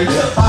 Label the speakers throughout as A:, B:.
A: 알죠?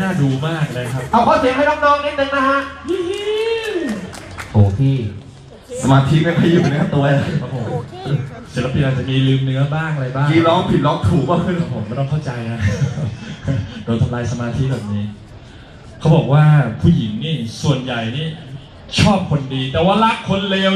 A: น่าดูมากเลยครับ
B: เอาข้อเสียงให้น้องๆนิดนึงนะฮะ
C: โอ้พี่สมาธิไม่ค่อยอยู่เนื้อตัวเลย
A: ครับผมศิลปินอาจจะมีลืมเนื้อบ้างอะไรบ้าง
C: กีร้องผิดร้องถูกบ้าง
A: ครับผมไม่ต้องเข้าใจนะโดนทำลายสมาธิแบบนี้ เขาบอกว่าผู้หญิงนี่ส่วนใหญ่นี่ชอบคนดี แต่ว่ารักคนเลว